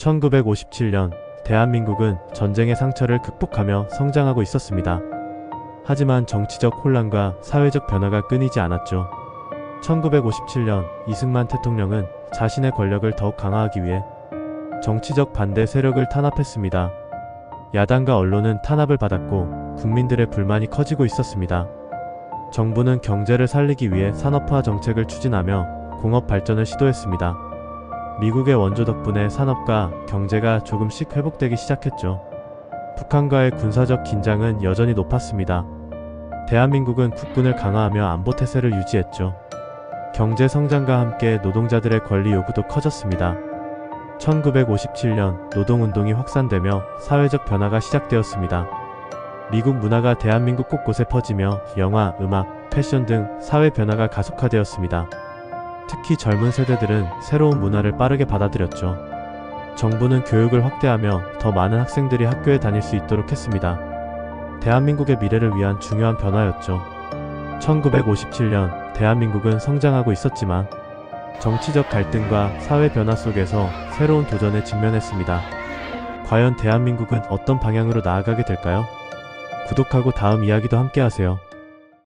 1957년 대한민국은 전쟁의 상처를 극복하며 성장하고 있었습니다. 하지만 정치적 혼란과 사회적 변화가 끊이지 않았죠. 1957년 이승만 대통령은 자신의 권력을 더욱 강화하기 위해 정치적 반대 세력을 탄압했습니다. 야당과 언론은 탄압을 받았고 국민들의 불만이 커지고 있었습니다. 정부는 경제를 살리기 위해 산업화 정책을 추진하며 공업 발전을 시도했습니다. 미국의 원조 덕분에 산업과 경제가 조금씩 회복되기 시작했죠. 북한과의 군사적 긴장은 여전히 높았습니다. 대한민국은 국군을 강화하며 안보 태세를 유지했죠. 경제 성장과 함께 노동자들의 권리 요구도 커졌습니다. 1957년 노동운동이 확산되며 사회적 변화가 시작되었습니다. 미국 문화가 대한민국 곳곳에 퍼지며 영화, 음악, 패션 등 사회 변화가 가속화되었습니다. 특히 젊은 세대들은 새로운 문화를 빠르게 받아들였죠. 정부는 교육을 확대하며 더 많은 학생들이 학교에 다닐 수 있도록 했습니다. 대한민국의 미래를 위한 중요한 변화였죠. 1957년 대한민국은 성장하고 있었지만 정치적 갈등과 사회 변화 속에서 새로운 도전에 직면했습니다. 과연 대한민국은 어떤 방향으로 나아가게 될까요? 구독하고 다음 이야기도 함께 하세요.